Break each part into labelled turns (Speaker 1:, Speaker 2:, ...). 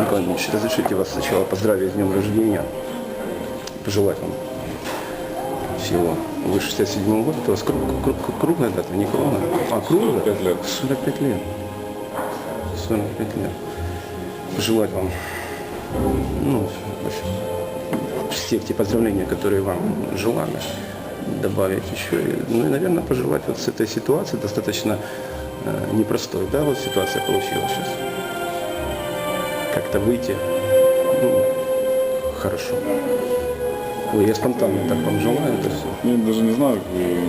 Speaker 1: Николай Ильич, разрешите вас сначала поздравить с днем рождения, пожелать вам всего. Вы 67 года, это у вас круг- круг- круглая дата, не круглая? А, круглая?
Speaker 2: 45 лет.
Speaker 1: 45 лет. 45 лет. Пожелать вам, ну, все те поздравления, которые вам желаны, добавить еще. Ну и, наверное, пожелать вот с этой ситуации достаточно непростой, да, вот ситуация получилась сейчас. Как-то выйти, ну, хорошо. Ой, я спонтанно так вам желаю это все.
Speaker 2: Я даже не знаю, э,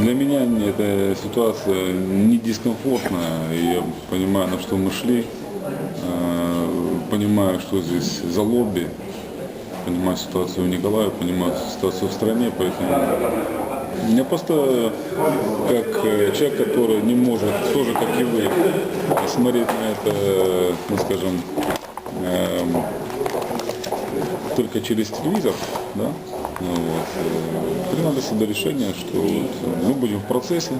Speaker 2: для меня эта ситуация не дискомфортная. Я понимаю, на что мы шли, э, понимаю, что здесь за лобби, понимаю ситуацию в Николаеве, понимаю ситуацию в стране, поэтому я просто как э, человек, который не может, тоже как и вы, смотреть на это, ну скажем, эм, только через телевизор, да, ну вот, э, принял для себя решение, что вот мы будем в процессе.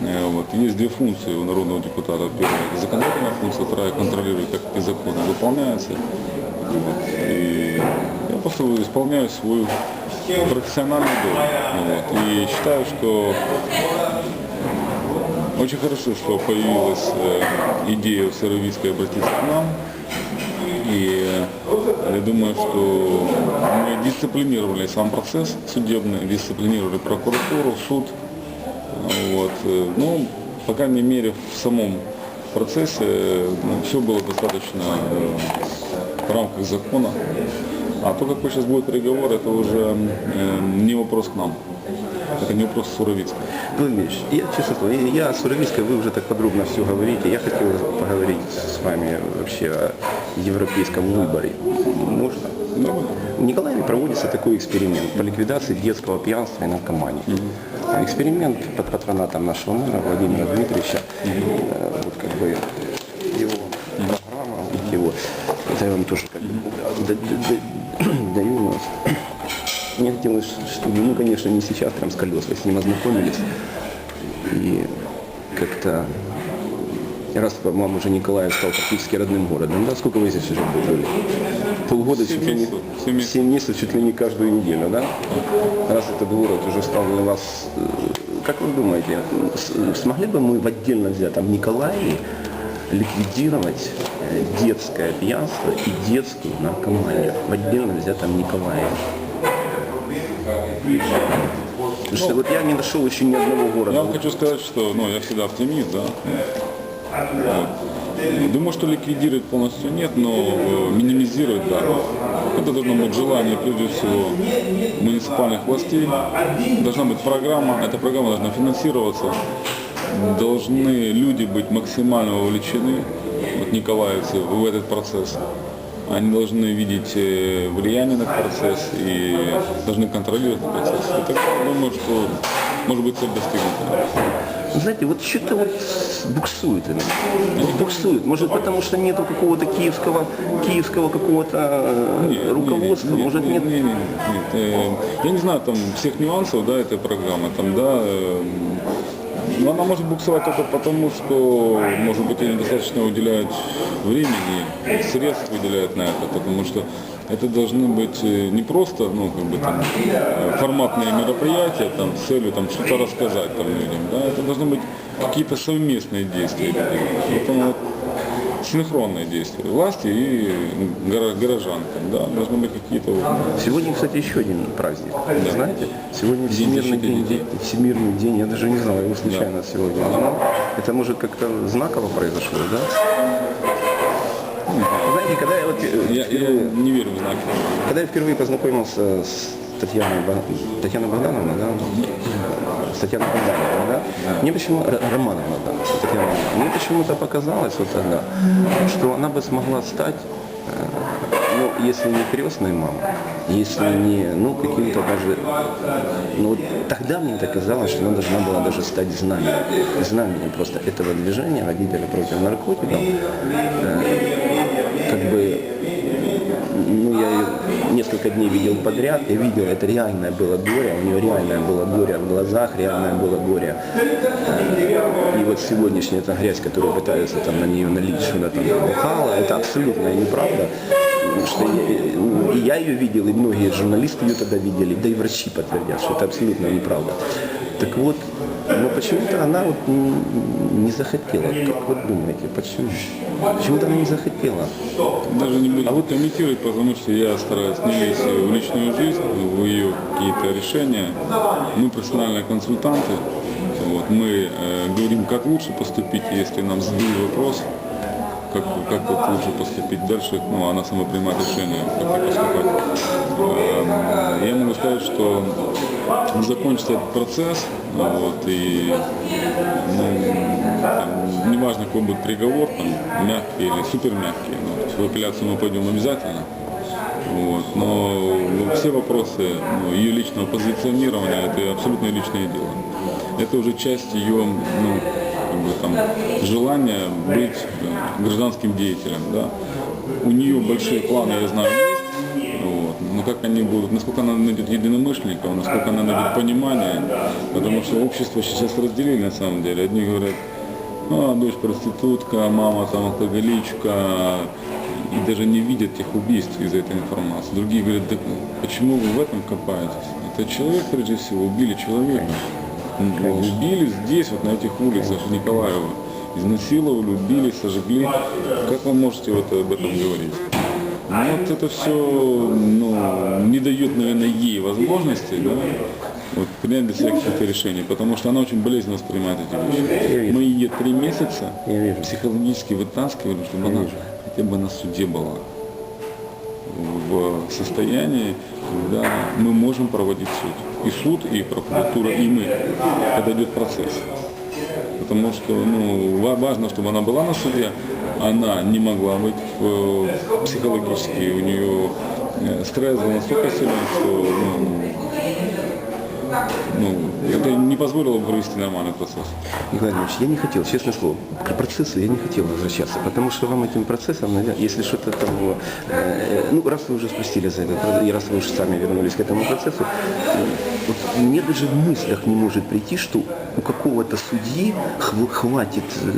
Speaker 2: Э, Вот. Есть две функции у народного депутата. Первая – законодательная функция, вторая – контролировать, как эти законы выполняются. Вот. И просто исполняю свою профессиональную долю. Вот. И считаю, что очень хорошо, что появилась э, идея в Сыровицкой обратиться к нам. И э, я думаю, что мы дисциплинировали сам процесс судебный, дисциплинировали прокуратуру, суд. Вот. Ну, по крайней мере, в самом процессе э, ну, все было достаточно в рамках закона. А то, какой сейчас будет переговор, это уже э, не вопрос к нам. Это не вопрос Суровицкого.
Speaker 1: Владимир Ильич, я честно слово, я- о Суровицкой, вы уже так подробно все говорите. Я хотел поговорить с вами вообще о европейском выборе. Можно?
Speaker 2: Ну,
Speaker 1: В Николаеве проводится такой эксперимент по ликвидации детского пьянства и наркомании. Эксперимент под патронатом нашего мэра Владимира Дмитриевича. Э, Вот как бы его программа, его, это я вам тоже как бы да- да- да- даю нас. Мне хотелось, чтобы, ну, конечно, не сейчас, прям с колес, вы с ним ознакомились. И как-то раз вам уже Николаев стал практически родным городом, да? Сколько вы здесь уже были? Полгода чуть ли не...
Speaker 2: Семь месяцев.
Speaker 1: Чуть ли не каждую неделю, да? Раз этот город уже стал для вас... э, Как вы думаете, смогли бы мы в отдельно взятом Николаеве ликвидировать э, детское пьянство и детскую наркоманию в отдельно взятом Николаеве? Потому что вот я не нашел еще ни одного города.
Speaker 2: Я вам хочу сказать, что ну, я всегда оптимист, да. Вот. Думаю, что ликвидировать полностью нет, но э, минимизировать, да. Это должно быть желание, прежде всего, муниципальных властей. Должна быть программа, эта программа должна финансироваться. Должны люди быть максимально вовлечены, вот николаевцы, в этот процесс. Они должны видеть э, влияние на процесс и должны контролировать процесс. И тогда я думаю, что может быть цель достигнута.
Speaker 1: Знаете, вот что-то вот буксует иногда. Вот буксует. Может, потому что нету какого-то киевского, киевского какого-то э,
Speaker 2: Нет,
Speaker 1: руководства.
Speaker 2: нет,
Speaker 1: Может, нет.
Speaker 2: нет, нет, нет, нет. Э, Я не знаю там всех нюансов да, этой программы. Там, да, э, но она может буксовать только потому, что, может быть, они достаточно уделяют времени, средств выделяют на это, потому что это должны быть э, не просто ну, как бы, там, э, форматные мероприятия там, с целью там, что-то рассказать там, людям. Да? Это должны быть какие-то совместные действия. Поэтому вот синхронные действия власти и горо- горожан. Да, должны быть какие-то
Speaker 1: Сегодня, кстати, еще один праздник. Знаете, сегодня
Speaker 2: День
Speaker 1: Всемирный день,
Speaker 2: детей.
Speaker 1: Всемирный день, я даже не знал, я его случайно сегодня узнал. Это может как-то знаково произошло, да? Знаете, когда я вот э,
Speaker 2: Я, я не верю в знаки.
Speaker 1: Когда я впервые познакомился с Татьяной, Татьяной Богдановной, да, с Татьяной Богдановной, да, мне почему Р- Романовна, да, Татьяна мне почему-то показалось вот тогда, что она бы смогла стать, э, ну, если не крестной мамой, если не, ну, каким-то даже, ну, вот тогда мне так казалось, что она должна была даже стать знаменем, знаменем просто этого движения родителя против наркотиков, э, как бы ну, я ее несколько дней видел подряд, я видел, это реальное было горе, у нее реальное было горе в глазах, реальное было горе. Э, И вот сегодняшняя эта грязь, которую пытаются там на нее налить, что она там бухала, это абсолютная неправда. Что я, ну, и я ее видел, и многие журналисты ее тогда видели, да и врачи подтвердят, что это абсолютно неправда. Так вот, но почему-то она вот не захотела. Как вы думаете, почему? Почему-то она не захотела.
Speaker 2: Даже не буду комментировать, потому что я стараюсь не лезть в личную жизнь, в ее какие-то решения. Мы профессиональные консультанты. Вот, мы э, говорим, как лучше поступить, если нам задают вопрос, как, как вот лучше поступить дальше, ну, она сама принимает решение, как поступать. Эм, Я могу сказать, что закончится этот процесс, вот, и ну, там, неважно, какой будет приговор, там, мягкий или супер мягкий, но то есть в апелляцию мы пойдем обязательно. Вот, но ну, все вопросы ну, ее личного позиционирования это абсолютно личное дело. Это уже часть ее ну, как бы, там, желания быть гражданским деятелем. Да. У нее большие планы, я знаю. Но как они будут, насколько она найдет единомышленников, насколько она найдет понимание, потому что общество сейчас разделили на самом деле. Одни говорят, а, дочь проститутка, мама там алкоголичка, и даже не видят тех убийств из-за этой информации. Другие говорят, да почему вы в этом копаетесь? Это человек, прежде всего, убили человека. Ну, Убили здесь, вот на этих улицах Николаева. Изнасиловали, убили, сожгли. Как вы можете вот об этом говорить? Ну, вот это все ну, не дает, наверное, ей возможности да, вот, принять для себя какие-то решения, потому что она очень болезненно воспринимает эти вещи. Мы ее три месяца психологически вытаскивали, чтобы она хотя бы на суде была в состоянии, когда мы можем проводить суд. И суд, и прокуратура, и мы, когда идет процесс. Потому что ну, ва- важно, чтобы она была на суде, она не могла быть э, психологически, у нее э, стресс был настолько силен, что ну, ну, это не позволило бы провести нормальный процесс.
Speaker 1: Николай Иванович, я не хотел, честное слово, к процессу я не хотел возвращаться, потому что вам этим процессом, наверное, если что-то там, э, ну, раз вы уже спросили за это, и раз вы уже сами вернулись к этому процессу, вот мне даже в мыслях не может прийти, что у какого-то судьи хв- хватит, э,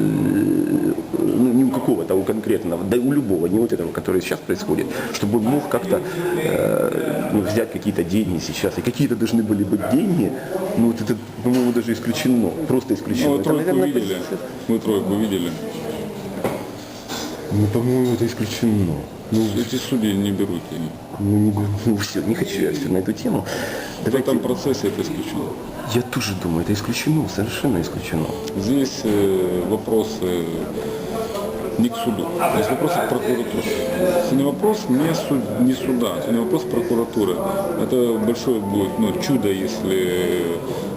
Speaker 1: ну, не у какого-то, а у конкретного, да и у любого, не вот этого, который сейчас происходит, чтобы он мог как-то э, ну, взять какие-то деньги сейчас, и какие-то должны были быть деньги, ну, вот это, по-моему, даже исключено, просто исключено.
Speaker 2: Ну,
Speaker 1: Это,
Speaker 2: тройку
Speaker 1: наверное,
Speaker 2: видели? Мы тройку видели.
Speaker 1: Ну, по-моему, это исключено. Ну,
Speaker 2: Эти судьи не берут денег.
Speaker 1: ну, не, ну, все, не хочу я все на эту тему.
Speaker 2: В
Speaker 1: Давайте,
Speaker 2: этом процессе это исключено.
Speaker 1: я тоже думаю, это исключено, совершенно исключено.
Speaker 2: Здесь э, вопросы не к суду, здесь вопросы к прокуратуре. Сегодня вопрос не, суд- не суда, сегодня вопрос прокуратуры. Это большое будет ну, чудо, если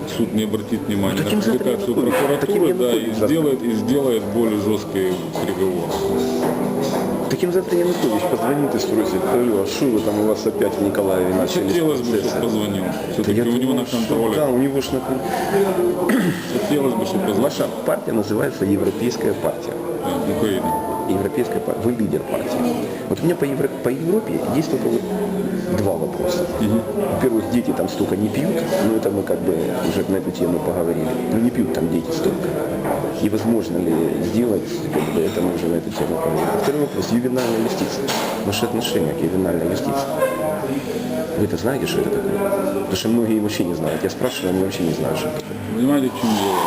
Speaker 2: суд не обратит внимания
Speaker 1: Ну, таким
Speaker 2: на публикацию прокуратуры, да, и сделает, и сделает более жесткий приговор.
Speaker 1: Таким завтра Янукович позвонит и спросит, алло, а что вы там у вас опять в Николаеве начали
Speaker 2: Хотелось бы,
Speaker 1: процессы?»
Speaker 2: чтобы позвонил.
Speaker 1: Да
Speaker 2: Все-таки
Speaker 1: я
Speaker 2: у него
Speaker 1: думаю,
Speaker 2: на
Speaker 1: что
Speaker 2: контроле.
Speaker 1: Да, у него же на
Speaker 2: Хотелось бы, чтобы позвонил.
Speaker 1: Ваша партия называется Европейская партия.
Speaker 2: Да, Украина.
Speaker 1: Европейская партия. Вы лидер партии. Вот у меня по, Евро- по Европе есть только два вопроса. Во-первых, дети там столько не пьют, но это мы как бы уже на эту тему поговорили. Ну не пьют там дети столько. И возможно ли сделать, как бы это мы уже на эту тему поговорили. Второй вопрос, ювенальная юстиция. Ваше отношение к ювенальной юстиции. Вы это знаете, что это такое? Потому что многие вообще не знают. Я спрашиваю, они вообще не знают, что это.
Speaker 2: Понимаете, в чем дело?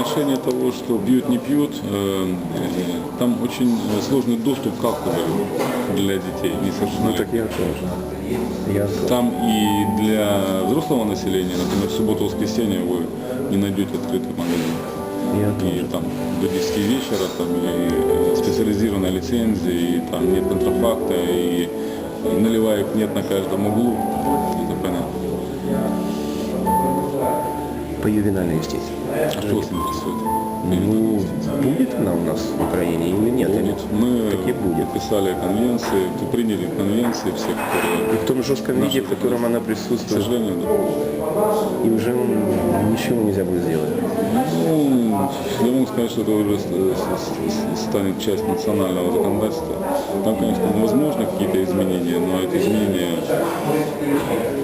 Speaker 2: Отношении того, что бьют, не пьют, э, э, там очень сложный доступ к алкоголю для детей
Speaker 1: Ну
Speaker 2: несовершеннолетних.
Speaker 1: так я тоже. Я.
Speaker 2: Там и для взрослого населения, например, в субботу-воскресенье вы не найдете открытый магазин.
Speaker 1: Я
Speaker 2: И
Speaker 1: тоже.
Speaker 2: там до 10 вечера там и э, специализированная лицензия, и там нет контрафакта, и наливаек нет на каждом углу. Это понятно.
Speaker 1: По ювенальной юстиции.
Speaker 2: А что вас интересует?
Speaker 1: Ну, будет она у нас в Украине или нет?
Speaker 2: Будет. Мы
Speaker 1: Так и будет.
Speaker 2: подписали конвенции, приняли конвенции все,
Speaker 1: И
Speaker 2: которые,
Speaker 1: в том жестком виде, в котором она
Speaker 2: к
Speaker 1: присутствует,
Speaker 2: сожалению, да.
Speaker 1: и уже ничего нельзя будет сделать.
Speaker 2: Ну, я могу сказать, что это уже станет часть национального законодательства. Там, конечно, возможны какие-то изменения, но эти изменения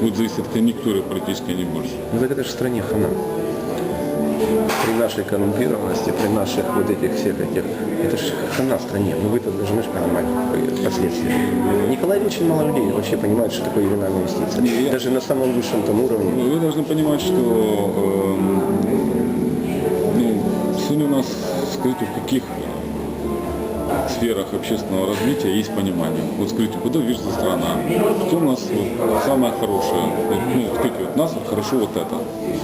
Speaker 2: будут зависеть от конъюнктуры политической, не больше.
Speaker 1: Ну так это же в стране хана. При нашей коррумпированности, при наших вот этих всех этих, это же хана в стране. Ну вы-то должны же понимать э, последствия. Николай очень мало людей вообще понимает, что такое ювенальная юстиция. Даже на самом высшем там уровне.
Speaker 2: Ну, Вы должны понимать, что эм, ну, сегодня у нас, скажите, в каких сферах общественного развития есть понимание. Вот скажите, куда движется страна? Что у нас вот самое хорошее? Вот, ну, скажите, вот у нас вот хорошо вот это.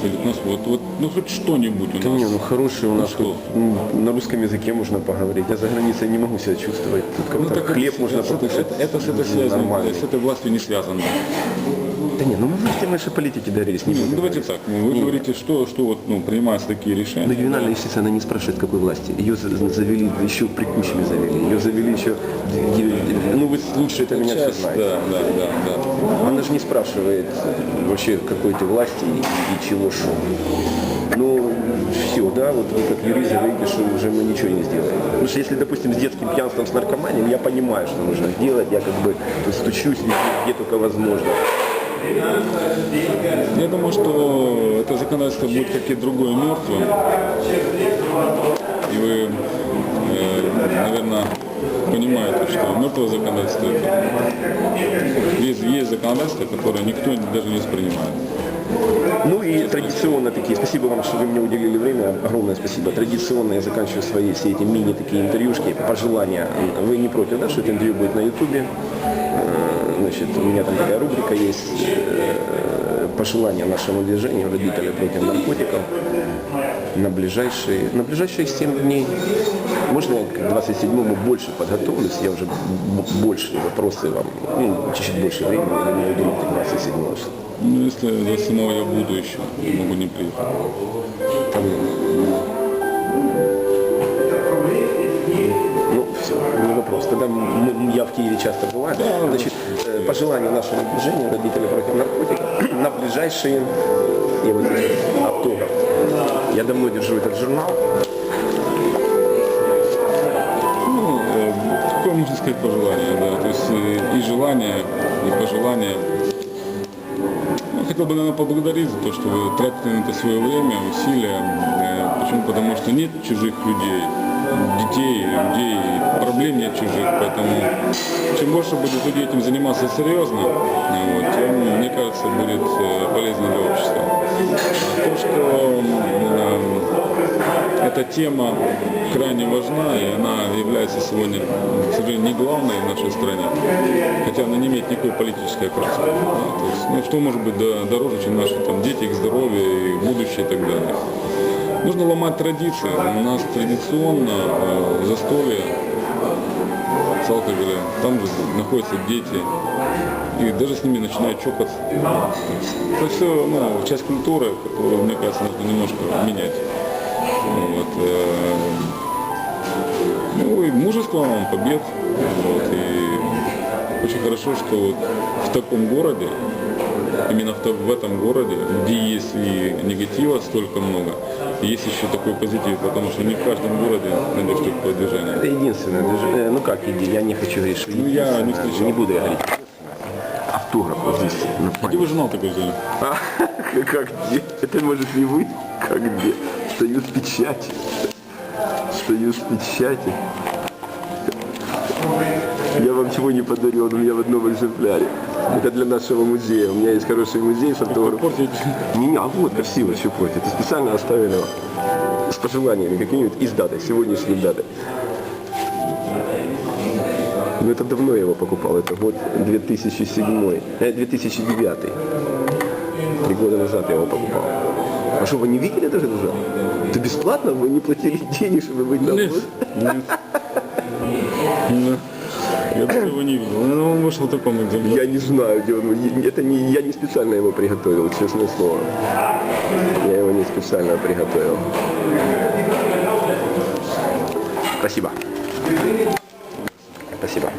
Speaker 2: Или у нас вот, вот ну хоть что-нибудь у
Speaker 1: Да
Speaker 2: нас.
Speaker 1: не, ну хороший у нас
Speaker 2: что?
Speaker 1: тут, на русском языке можно поговорить. Я за границей не могу себя чувствовать. Тут
Speaker 2: Ну, так
Speaker 1: хлеб
Speaker 2: это,
Speaker 1: можно
Speaker 2: это,
Speaker 1: покушать.
Speaker 2: это, это с этой связью,
Speaker 1: нормально.
Speaker 2: с этой властью не связано.
Speaker 1: Да не, ну мы власти нашей политики доверились. Не
Speaker 2: Ну, давайте так, ну, вы
Speaker 1: Не,
Speaker 2: говорите, что, что вот, ну, принимаются такие
Speaker 1: Но
Speaker 2: решения.
Speaker 1: ювенальная юстиция, она не спрашивает, какой власти. Ее за- завели, еще при Кучме завели. Ее завели еще... Ну, вы лучше это меня все знаете.
Speaker 2: да, да, да, да.
Speaker 1: Она же не спрашивает э, вообще какой ты власти и, и чего шо. Ну, все, да, вот вы как юрист говорите, что уже мы ничего не сделаем. Потому что если, допустим, с детским пьянством, с наркоманией, я понимаю, что нужно делать, я как бы стучусь везде, где только возможно.
Speaker 2: Я думаю, что это законодательство будет как и другое мертвым. И вы, э, наверное, понимаете, что мертвое законодательство это есть, есть законодательство, которое никто даже не воспринимает.
Speaker 1: Ну и традиционно такие, спасибо вам, что вы мне уделили время, огромное спасибо. Традиционно я заканчиваю свои все эти мини такие интервьюшки, пожелания. Вы не против, да, что это интервью будет на ютубе? Значит, у меня там такая рубрика есть, э, пожелания нашему движению, родители против наркотиков на ближайшие, на ближайшие 7 дней. Можно я к 27-му больше подготовлюсь, я уже больше вопросы вам, ну, чуть-чуть больше времени, я думаю, думать к 27 числа.
Speaker 2: Ну, если до самого я буду еще, могу не приехать.
Speaker 1: Там, все, не вопрос. Тогда я в Киеве часто бываю. Значит, э, пожелания нашему движению родителей против наркотиков на ближайшие, я вот здесь автограф. Я давно держу этот журнал.
Speaker 2: Ну, какое можно сказать пожелание, да, то есть э, и желание, и пожелание. Ну, хотел бы, наверное, поблагодарить за то, что вы тратите на это свое время, усилия. Э, Почему? Потому что нет чужих людей, детей, людей, проблем нет чужих, поэтому чем больше будет людей этим заниматься серьезно, э, вот, тем, мне кажется, будет э, полезнее для общества. А то, что м, эта тема крайне важна, и она является сегодня, к сожалению, не главной в нашей стране, хотя она не имеет никакой политической окраски. Да, то есть, ну, что может быть до- дороже, чем наши там, дети, их здоровье, их будущее и так далее. Нужно ломать традиции. У нас традиционно э, застолье с алкоголем, там же находятся дети, и даже с ними начинают чокаться. Это все ну, часть культуры, которую, мне кажется, нужно немножко менять. Вот, э, ну и мужество вам, побед. Вот, и очень хорошо, что вот в таком городе, именно в, в этом городе, где есть и негатива столько много, есть еще такой позитив, потому что не в каждом городе найдешь такое движение.
Speaker 1: Это единственное движение. Ну как, иди, я не хочу говорить, что
Speaker 2: Ну, я не встречал.
Speaker 1: Не буду я говорить. Автограф вот здесь. на
Speaker 2: Где вы журнал такой взяли?
Speaker 1: А, как где? Это может не вы? Как где? Союз печати. Союз печати. Я вам чего не подарил, он у меня в одном экземпляре. Это для нашего музея. У меня есть хороший музей фотограф.
Speaker 2: Портить.
Speaker 1: Не, а вот красиво, что портит. Это специально оставили с пожеланиями какими-нибудь и с датой, сегодняшней датой. Но это давно я его покупал, это год 2007, э, 2009. Три года назад я его покупал. А что, вы не видели даже это? Это бесплатно? Вы не платили денег, чтобы быть на?
Speaker 2: Нет. Я даже его не видел. Ну, он вышел в таком экземпляре.
Speaker 1: Я не знаю, где он. Это не, я не специально его приготовил, честное слово. Я его не специально приготовил. Спасибо. Спасибо.